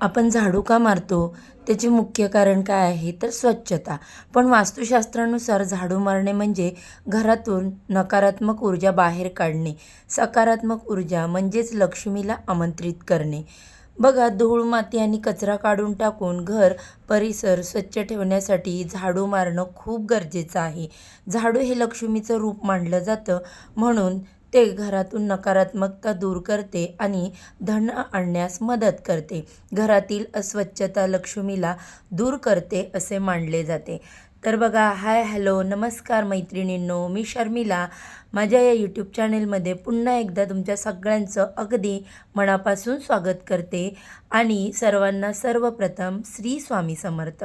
आपण झाडू का मारतो? त्याचे मुख्य कारण काय आहे? तर स्वच्छता. पण वास्तुशास्त्रानुसार झाडू मारणे म्हणजे घरातून नकारात्मक ऊर्जा बाहेर काढणे. सकारात्मक ऊर्जा म्हणजेच लक्ष्मीला आमंत्रित करणे. बघा धूळ माती आणि कचरा काढून टाकून घर परिसर स्वच्छ ठेवण्यासाठी झाडू मारणं खूप गरजेचं आहे. झाडू हे लक्ष्मीचं रूप मानलं जातं. म्हणून ते घरातून नकारात्मकता दूर करते आणि धन आणण्यास मदत करते. घरातील अस्वच्छता लक्ष्मीला दूर करते असे मानले जाते. तर बघा हाय हॅलो नमस्कार मैत्रिणींनो मी शर्मिला. माझ्या या यूट्यूब चॅनेलमध्ये पुन्हा एकदा तुमच्या सगळ्यांचं अगदी मनापासून स्वागत करते आणि सर्वांना सर्वप्रथम श्री स्वामी समर्थ.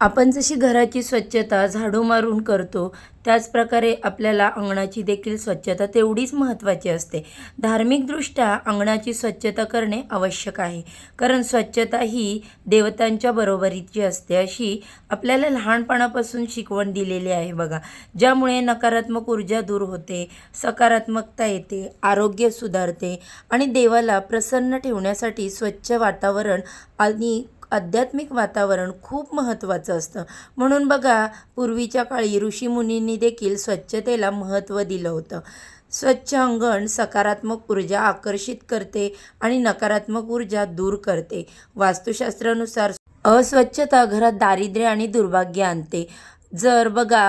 आपण जशी घराची स्वच्छता झाडू मारून करतो त्याचप्रकारे आपल्याला अंगणाची देखील स्वच्छता तेवढीच महत्त्वाची असते. धार्मिकदृष्ट्या अंगणाची स्वच्छता करणे आवश्यक आहे. कारण स्वच्छता ही देवतांच्या बरोबरीची असते अशी आपल्याला लहानपणापासून शिकवण दिलेली आहे बघा. ज्यामुळे नकारात्मक ऊर्जा दूर होते सकारात्मकता येते आरोग्य सुधारते आणि देवाला प्रसन्न ठेवण्यासाठी स्वच्छ वातावरण आणि आध्यात्मिक वातावरण खूप महत्त्वाचं असतं. म्हणून बघा पूर्वीच्या काळी ऋषीमुनींनी देखील स्वच्छतेला महत्त्व दिलं होतं. स्वच्छ अंगण सकारात्मक ऊर्जा आकर्षित करते आणि नकारात्मक ऊर्जा दूर करते. वास्तुशास्त्रानुसार अस्वच्छता घरात दारिद्र्य आणि दुर्भाग्य आणते. जर बघा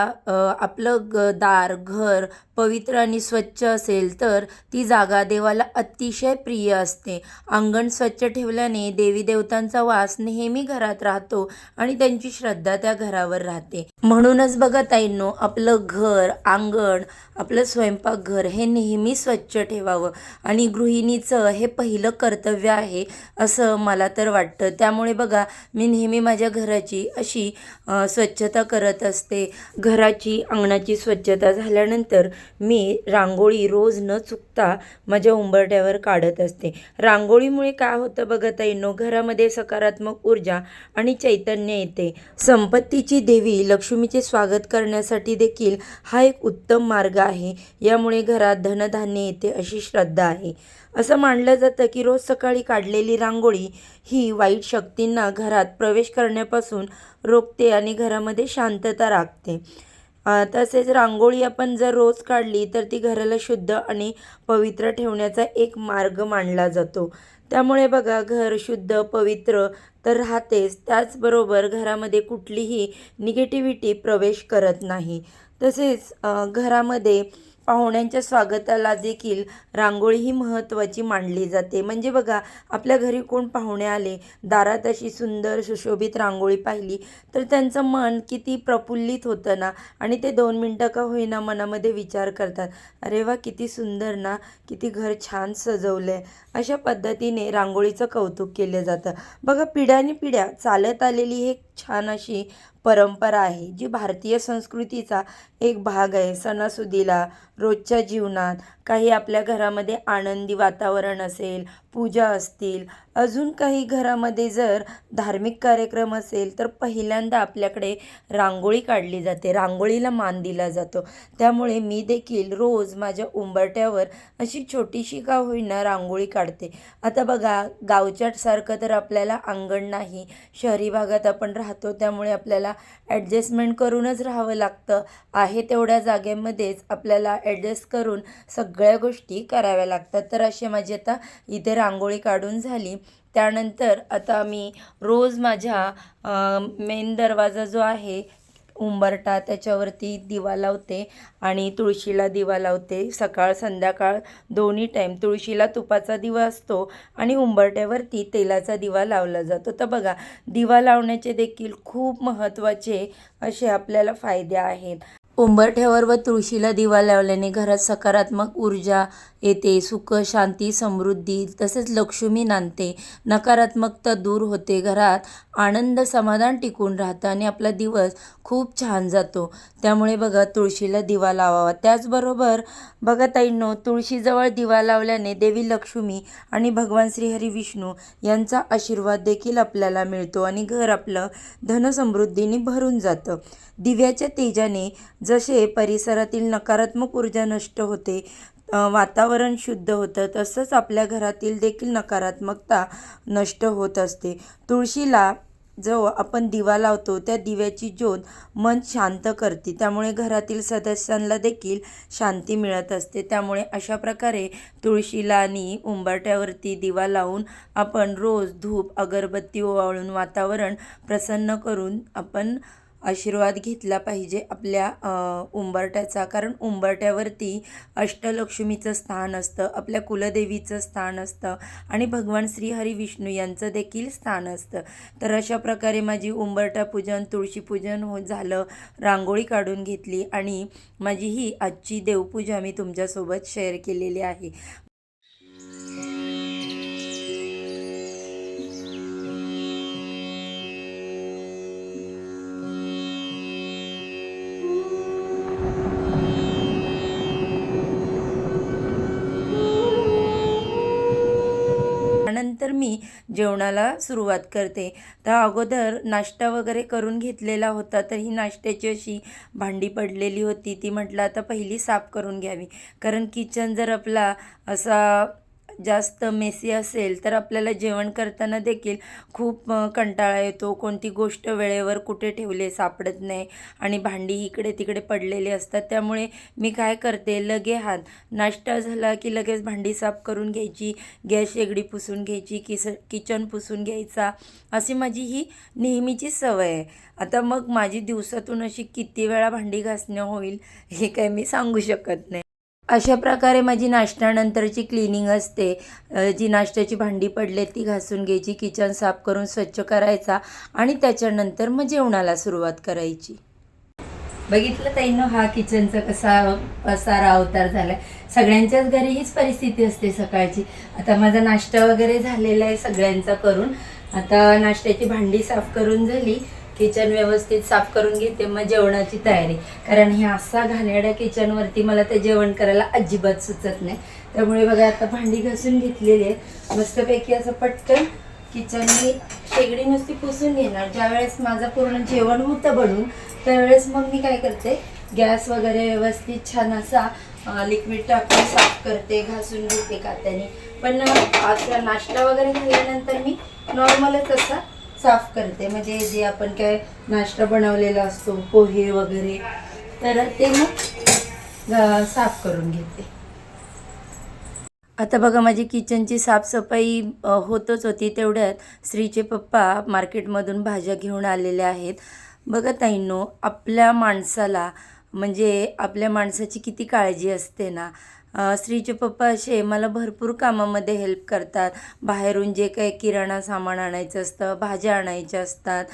आपलं ग दार घर पवित्र आणि स्वच्छ असेल तर ती जागा देवाला अतिशय प्रिय असते. अंगण स्वच्छ ठेवल्याने देवी देवतांचा वास नेहमी घरात राहतो आणि त्यांची श्रद्धा त्या घरावर राहते. म्हणूनच बघा ताईंनो आपलं घर अंगण आपलं स्वयंपाकघर हे नेहमी स्वच्छ ठेवावं आणि गृहिणीचं हे पहिलं कर्तव्य आहे असं मला तर वाटतं. त्यामुळे बघा मी नेहमी माझ्या घराची अशी स्वच्छता करत असते असते. घराची अंगणाची स्वच्छता झाल्यानंतर मी रांगोळी रोज न चुकता माझ्या उंबरट्यावर काढत असते. रांगोळीमुळे काय होतं बघता ताईंनो? घरामध्ये सकारात्मक ऊर्जा आणि चैतन्य येते. संपत्तीची देवी लक्ष्मीचे स्वागत करण्यासाठी देखील हा एक उत्तम मार्ग आहे. यामुळे घरात धनधान्य येते अशी श्रद्धा आहे. असं मानलं जातं की रोज सकाळी काढलेली रांगोळी ही वाईट शक्तींना घरात प्रवेश करण्यापासून रोखते आणि घरामध्ये शांतता राखते. तसेच रांगोळी आपण जर रोज काढली तर ती घराला शुद्ध आणि पवित्र ठेवण्याचा एक मार्ग मानला जातो. त्यामुळे बघा घर शुद्ध पवित्र तर राहतेच. त्याचबरोबर घरामध्ये कुठलीही निगेटिव्हिटी प्रवेश करत नाही. तसेच घरामध्ये पाहुण्यांच्या स्वागताला देखील रांगोळी ही महत्त्वाची मानली जाते. म्हणजे बघा आपल्या घरी कोण पाहुणे आले दारात अशी सुंदर सुशोभित रांगोळी पाहिली तर त्यांचं मन किती प्रफुल्लित होतं ना? आणि ते दोन मिनटं का होईना मनामध्ये विचार करतात अरे वा किती सुंदर ना? किती घर छान सजवलं आहे अशा पद्धतीने रांगोळीचं कौतुक केलं जातं. बघा पिढ्यानी पिढ्या चालत आलेली एक छान अशी परंपरा आहे जी भारतीय संस्कृतीचा एक भाग आहे. सणासुदीला रोजच्या जीवनात काही आपल्या घरामध्ये आनंदी वातावरण असेल पूजा असतील अजून काही घरामध्ये जर धार्मिक कार्यक्रम असेल तर पहिल्यांदा आपल्याकडे रांगोळी काढली जाते. रांगोळीला मान दिला जातो. त्यामुळे मी देखील रोज माझ्या उंबरट्यावर अशी छोटीशी का होईना रांगोळी काढते. आता बघा गावच्यासारखं तर आपल्याला अंगण नाही शहरी भागात आपण राहतो त्यामुळे आपल्याला ॲडजस्टमेंट करूनच राहावं लागतं. आहे तेवढ्या जागेमध्येच आपल्याला ॲडजस्ट करून सगळ्या गोष्टी कराव्या लागतात. तर असे माझी आता इथे रांगोळी काढून झाली. त्यानंतर आता मी रोज माझ्या मेन दरवाजा जो आहे उंबरटा त्याच्यावरती दिवा लावते आणि तुळशीला दिवा लावते. सकाळ संध्याकाळ दोन्ही टाईम तुळशीला तुपाचा दिवा असतो आणि उंबरट्यावरती तेलाचा दिवा लावला जातो. तर बघा दिवा लावण्याचे देखील खूप महत्त्वाचे असे आपल्याला फायदे आहेत. उंबरठ्यावर व तुळशीला दिवा लावल्याने घरात सकारात्मक ऊर्जा येते सुख शांती समृद्धी तसेच लक्ष्मी नांदते. नकारात्मकता दूर होते घरात आनंद समाधान टिकून राहतं आणि आपला दिवस खूप छान जातो. त्यामुळे बघा तुळशीला दिवा लावावा. त्याचबरोबर बघा ताईंनो तुळशीजवळ दिवा लावल्याने देवी लक्ष्मी आणि भगवान श्रीहरी विष्णू यांचा आशीर्वाद देखील आपल्याला मिळतो आणि घर आपलं धनसमृद्धीने भरून जातं. दिव्याच्या तेजाने जसे परिसरातील नकारात्मक ऊर्जा नष्ट होते वातावरण शुद्ध होतं तसंच आपल्या घरातील देखील नकारात्मकता नष्ट होत असते. तुळशीला जो आपण दिवा लावतो त्या दिव्याची ज्योत मन शांत करते. त्यामुळे घरातील सदस्यांना देखील शांती मिळत असते. त्यामुळे अशा प्रकारे तुळशीला आणि उंबरट्यावरती दिवा लावून आपण रोज धूप अगरबत्ती ओवाळून वातावरण प्रसन्न करून आपण आशीर्वाद घेतला पाहिजे आपल्या उंबरट्याचा कारण उंबरट्यावरती अष्टलक्ष्मीचं स्थान असतं आपल्या कुलदेवीचं स्थान असतं आणि भगवान श्रीहरी विष्णू यांचं देखील स्थान असतं. तर अशा प्रकारे माझी उंबरटा पूजन तुळशी पूजन हो झालं रांगोळी काढून घेतली आणि माझी ही आजची देवपूजा मी तुमच्यासोबत शेअर केलेली आहे. मी जेवणाला सुरुवात करते. तर अगोदर नाश्ता वगैरे करून घेतलेला होता तर ही नाश्त्याची अशी भांडी पडलेली होती. ती म्हटलं आता पहिली साफ करून घ्यावी. कारण किचन जर आपला असा जास्त मेसी असेल तर आपल्याला जेवण करताना देखील खूप कंटाळा येतो. कोणती गोष्ट वेळेवर कुठे ठेवले सापडत नाही आणि भांडी इकडे तिकडे पडलेली असतात. त्यामुळे मी काय करते लगे हात नाश्ता झाला की लगेच भांडी साफ करून घ्यायची गॅस शेगडी पुसून घ्यायची किस किचन पुसून घ्यायचा. अशी माझी ही नेहमीची सवय आहे. आता मग माझी दिवसातून अशी किती वेळा भांडी घासणं होईल हे काय मी सांगू शकत नाही. अशा प्रकारे माझी नाश्त्यानंतरची क्लिनिंग असते. जी नाश्त्याची भांडी पडले ती घासून घ्यायची किचन साफ करून स्वच्छ करायचा आणि त्याच्यानंतर मग जेवणाला सुरुवात करायची. बघितलं ताईनं? हा किचनचा कसा पसारा अवतार झालाय. सगळ्यांच्याच घरी हीच परिस्थिती असते सकाळची. आता माझा नाश्ता वगैरे झालेला आहे सगळ्यांचा करून. आता नाश्त्याची भांडी साफ करून झाली. किचन व्यवस्थित साफ करून घेते मग जेवणाची तयारी. कारण हे असा घाणेरड्या किचनवरती मला ते जेवण करायला अजिबात सुचत नाही. त्यामुळे बघा आता भांडी घासून घेतलेली आहे मस्तपैकी असं पटकन किचन मी शेगडी नुसती पुसून घेणार. ज्यावेळेस माझं पूर्ण जेवण होतं बनून त्यावेळेस मग मी काय करते गॅस वगैरे व्यवस्थित छान असा लिक्विड टाकून साफ करते घासून घेते कात्याने. पण असा नाश्ता वगैरे झाल्यानंतर मी नॉर्मलच असा साफ करते. म्हणजे जे आपण काय नाश्ता बनवलेला असतो पोहे वगैरे तर ते मग साफ करून घेते. आता बघा माझी किचनची साफसफाई होतच होती. तेवढ्यात श्रीचे पप्पा मार्केटमधून भाज्या घेऊन आलेले आहेत. बघा ताईंनो आपल्या माणसाला म्हणजे आपल्या माणसाची किती काळजी असते ना स्त्रीचे पप्पा असे मला भरपूर कामामध्ये हेल्प करतात. बाहेरून जे काही किराणा सामान आणायचं असतं भाज्या आणायच्या असतात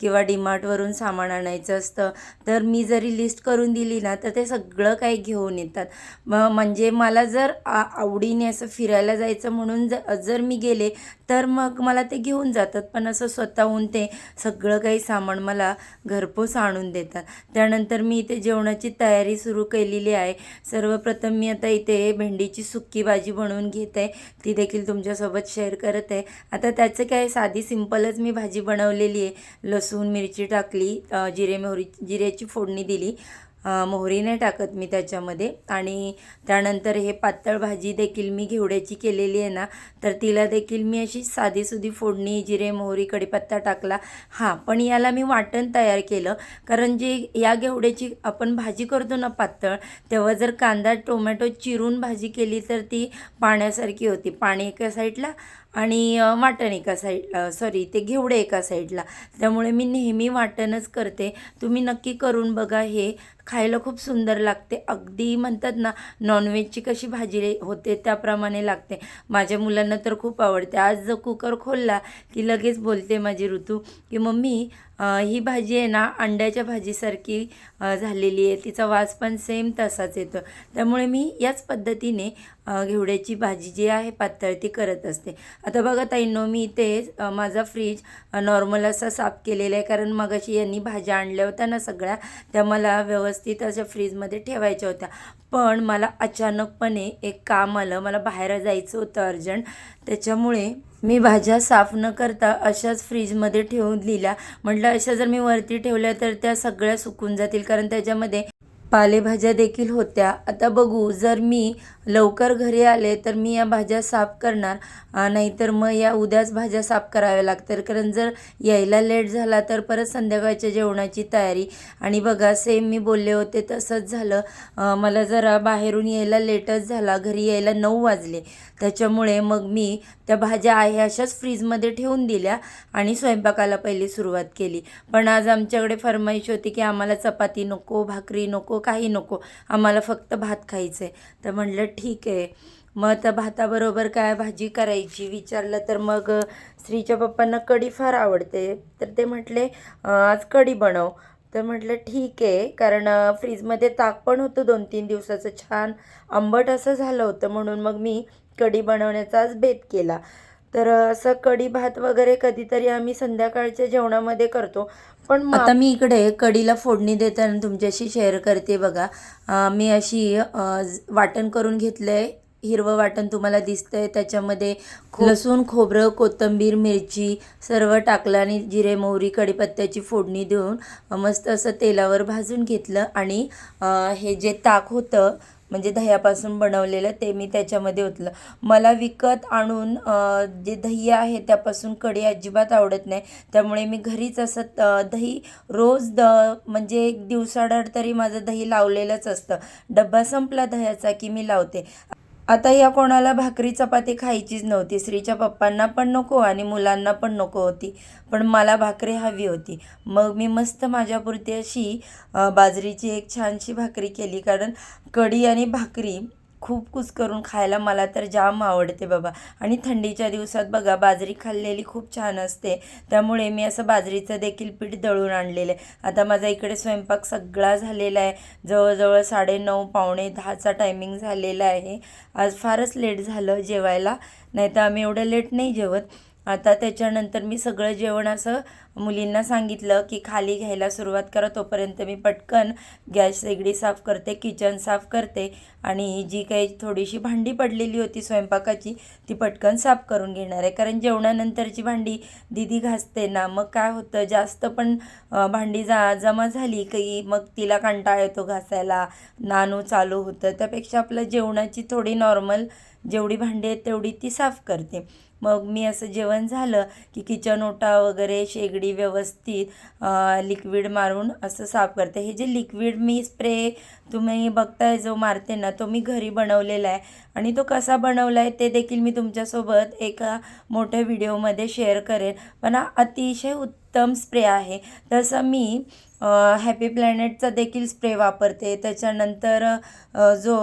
किंवा डीमार्टवरून सामान आणायचं असतं. तर मी जरी लिस्ट करून दिली ना तर ते सगळं काही घेऊन येतात. म म्हणजे मला जर आवडीने असं फिरायला जायचं म्हणून ज जर मी गेले तर मग मला ते घेऊन जातात. पण असं स्वतःहून ते सगळं काही सामान मला घरपोच आणून देतात. त्यानंतर मी इथे जेवणाची तयारी सुरू केलेली आहे. सर्वप्रथम मी आता इथे भेंडीची सुक्की भाजी बनवून घेत आहे. ती देखील तुमच्यासोबत शेअर करत आहे. आता त्याचं काय साधी सिंपलच मी भाजी बनवलेली आहे. लसूण मिरची टाकली जिरे मोहरी जिऱ्याची फोडणी दिली. मोहरी नाही टाकत मी त्याच्यामध्ये. आणि त्यानंतर हे पातळ भाजी देखील मी घेवड्याची केलेली आहे ना तर तिला देखील मी अशी साधीसुधी फोडणी जिरे मोहरी कडीपत्ता टाकला. हां पण याला मी वाटण तयार केलं. कारण जे या घेवड्याची आपण भाजी करतो ना पातळ तेव्हा जर कांदा टोमॅटो चिरून भाजी केली तर ती पाण्यासारखी होती. पाणी एका साईडला आणि वाटण एका साईड सॉरी ते घेवडे एका साईडला. त्यामुळे मी नेहमी वाटणच करते. तुम्ही नक्की करून बघा हे. खायला खूप सुंदर लागते. अगदी म्हणतात ना नॉनव्हेजची कशी भाजी होते त्याप्रमाणे लागते. माझ्या मुलांना तर खूप आवडते. आज जर कुकर खोलला की लगेच बोलते माझी ऋतू की मम्मी ही भाजी आहे ना अंड्याच्या भाजीसारखी झालेली आहे. तिचा वास पण सेम तसाच येतो. त्यामुळे मी याच पद्धतीने घेवड्याची भाजी जी आहे पातळ ती करत असते. आता बघा ताईंनो मी इथे माझा फ्रीज नॉर्मल असा साफ केलेला आहे. कारण मगाशी यांनी भाज्या आणल्या होत्या ना सगळ्या त्या मला व्यवस्थित अशा फ्रीजमध्ये ठेवायच्या होत्या. पण मला अचानकपणे एक काम आलं. मला बाहेर जायचं होतं अर्जंट. त्याच्यामुळे मी भाज्या साफ न करता अशाच फ्रीजमध्ये ठेवून दिल्या. म्हटलं अशा जर मी वरती ठेवल्या तर त्या सगळ्या सुकून जातील. कारण त्याच्यामध्ये पालेभाज्या देखील होत्या. आता बघू जर मी लवकर घरी आले तर मी या भाज्या साफ करणार नाहीतर मग या उद्याच भाज्या साफ कराव्या लागतात. कारण जर यायला लेट झाला तर परत संध्याकाळच्या जेवणाची तयारी. आणि बघा सेम मी बोलले होते तसंच झालं. मला जरा बाहेरून यायला लेटच झाला. घरी यायला नऊ वाजले. त्याच्यामुळे मग मी त्या भाज्या आहे अशाच फ्रीजमध्ये ठेवून दिल्या आणि स्वयंपाकाला पहिली सुरुवात केली. पण आज आमच्याकडे फरमाईश होती की आम्हाला चपाती नको भाकरी नको काही नको. आम्हाला फक्त भात खायचं आहे तर म्हटलं ठीक आहे. मग त्या भाताबरोबर काय भाजी करायची विचारलं तर मग स्त्रीच्या पप्पांना कढी फार आवडते. तर ते म्हटले आज कढी बनव. तर म्हटलं ठीक आहे. कारण फ्रीजमध्ये ताक पण होतं दोन तीन दिवसाचं. छान आंबट असं झालं होतं म्हणून मग मी कढी बनवण्याचा आज बेत केला. तर असं कढी भात वगैरे कधीतरी आम्ही संध्याकाळच्या जेवणामध्ये करतो. पण आता मी इकडे कढीला फोडणी देताना तुमच्याशी शेअर करते बघा. मी अशी वाटण करून घेतलं आहे हिरवं वाटण तुम्हाला दिसतंय. त्याच्यामध्ये खो लसूण खोबरं कोथिंबीर मिरची सर्व टाकलं आणि जिरे मोहरी कढीपत्त्याची फोडणी देऊन मस्त असं तेलावर भाजून घेतलं. आणि हे जे ताक होतं म्हणजे दह्यापासून बनवलेलं ते मी त्याच्यामध्ये ओतलं. मला विकत आणून जे दही आहे त्यापासून कढी अजिबात आवडत नाही. त्यामुळे मी घरीच असं दही रोज द म्हणजे एक दिवसाआड तरी माझं दही लावलेलंच असतं. डब्बा संपला दह्याचा की मी लावते. आता या कोणाला भाकरी चपाती खायचीच नव्हती. श्रीच्या पप्पांना पण नको आणि मुलांना पण नको होती. पण मला भाकरी हवी होती. मग मी मस्त माझ्यापुरती अशी बाजरीची एक छानशी भाकरी केली. कारण कढी आणि भाकरी खूप कुस करून खायला मला तर जाम आवडते बाबा. आणि थंडीच्या दिवसात बघा बाजरी खाल्लेली खूप छान असते. त्यामुळे मी असं बाजरीचं देखील पीठ दळून आणलेलं आहे. आता माझा इकडे स्वयंपाक सगळा झालेला आहे. जवळजवळ साडेनऊ पावणे दहाचा टायमिंग झालेला आहे. आज फारच लेट झालं जेवायला. नाही तर आम्ही एवढं लेट नाही जेवत. आता त्याच्यानंतर मी सगळं जेवण असं मुलींना सांगितलं की खाली घ्यायला सुरुवात करा तोपर्यंत मी पटकन गॅस शेगडी साफ करते किचन साफ करते आणि जी काही थोडीशी भांडी पडलेली होती स्वयंपाकाची ती पटकन साफ करून घेणार आहे. कारण जेवणानंतरची भांडी दिदी घासते ना मग काय होतं जास्त पण भांडी जा जमा झाली की मग तिला कंटाळा येतो घासायला. नानू चालू होतं. त्यापेक्षा आपलं जेवणाची थोडी नॉर्मल जेवढी भांडी आहेत तेवढी ती साफ करते. मग मी असं जेवण झालं की किचन ओटा वगैरे शेगडी व्यवस्थित लिक्विड मारून असं साफ करते. हे जे लिक्विड मी स्प्रे तुम्ही बघताय जो मारते ना तो मी घरी बनवलेला आहे. आणि तो कसा बनवला आहे ते देखील मी तुमच्यासोबत एका मोठ्या व्हिडिओमध्ये शेअर करेन. पण हा अतिशय उत्तम स्प्रे आहे. तसं मी हॅपी प्लॅनेटचा देखील स्प्रे वापरते. त्याच्यानंतर जो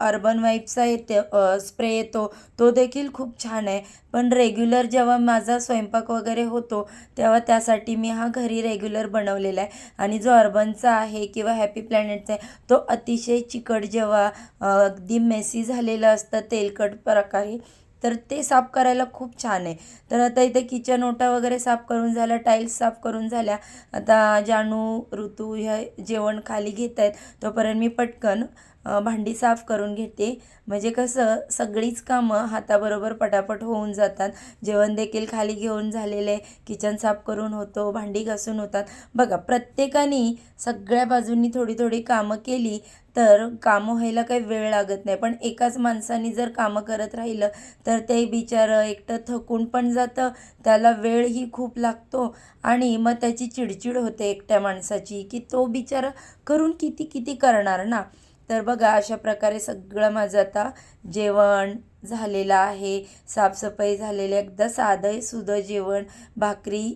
अर्बन वाईपचा येते स्प्रे येतो तो देखील खूप छान आहे. पण रेग्युलर जेव्हा माझा स्वयंपाक वगैरे होतो तेव्हा त्यासाठी मी हा घरी रेग्युलर बनवलेला आहे. आणि जो अर्बनचा आहे किंवा हॅपी प्लॅनेटचा आहे तो अतिशय चिकट जेव्हा अगदी मेसी झालेलं असतं तेलकट प्रकारे तर ते साफ करायला खूप छान आहे. तर आता इथे किचन ओटा वगैरे साफ करून झाल्या टाईल्स साफ करून झाल्या. आता जानू ऋतू ह्या जेवण खाली घेत आहेत तोपर्यंत मी पटकन भांडी साफ करून घेते. म्हणजे कसं सगळीच कामं हाताबरोबर पटापट होऊन जातात. जेवण देखील खाली घेऊन झालेले किचन साफ करून होतो भांडी घासून होतात. बघा प्रत्येकाने सगळ्या बाजूंनी थोडी थोडी कामं केली तर कामं व्हायला काही वेळ लागत नाही. पण एकाच माणसाने जर कामं करत राहिलं तर ते बिचारं एकटं थकून पण जातं. त्याला वेळही खूप लागतो आणि मग त्याची चिडचिड होते एकट्या माणसाची की तो बिचारा करून किती किती करणार ना? तर बघा अशा प्रकारे सगळं माझं आता जेवण झालेलं आहे. साफसफाई झालेली आहे. एकदा साधं सुधं जेवण भाकरी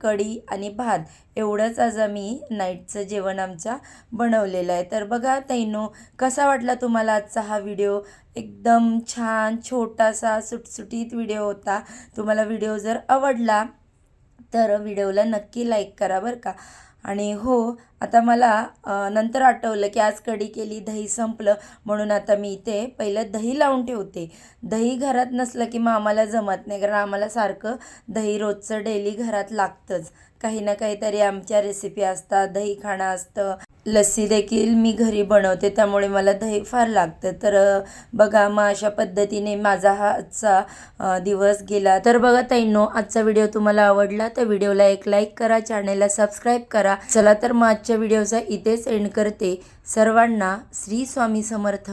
कढी आणि भात. एवढंच आज आम्ही नाईटचं जेवण आमच्या बनवलेलं आहे. तर बघा तैनो कसा वाटला तुम्हाला आजचा हा व्हिडिओ एकदम छान छोटासा सुटसुटीत व्हिडिओ होता. तुम्हाला व्हिडिओ जर आवडला तर व्हिडिओला नक्की लाईक करा बरं का. आणि हो आता मला नंतर आठवलं की आज कढी केली दही संपलं म्हणून आता मी इथे पहिलं दही लावून ठेवते. दही घरात नसलं की मग आम्हाला जमत नाही कारण आम्हाला सारखं दही रोजचं डेली घरात लागतंच. काही ना काहीतरी आमच्या रेसिपी असतात दही खाणं असतं. लस्सी देखील मी घरी बनवते त्यामुळे मला दही फार लागतं. तर बघा मग अशा पद्धतीने माझा हा आजचा दिवस गेला. तर बघा ताईंनो आजचा व्हिडिओ तुम्हाला आवडला तर व्हिडिओला एक लाईक करा चॅनेलला सबस्क्राईब करा. चला तर मग आजच्या व्हिडिओचा इथेच एंड करते. सर्वांना श्री स्वामी समर्थ.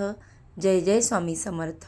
जय जय स्वामी समर्थ.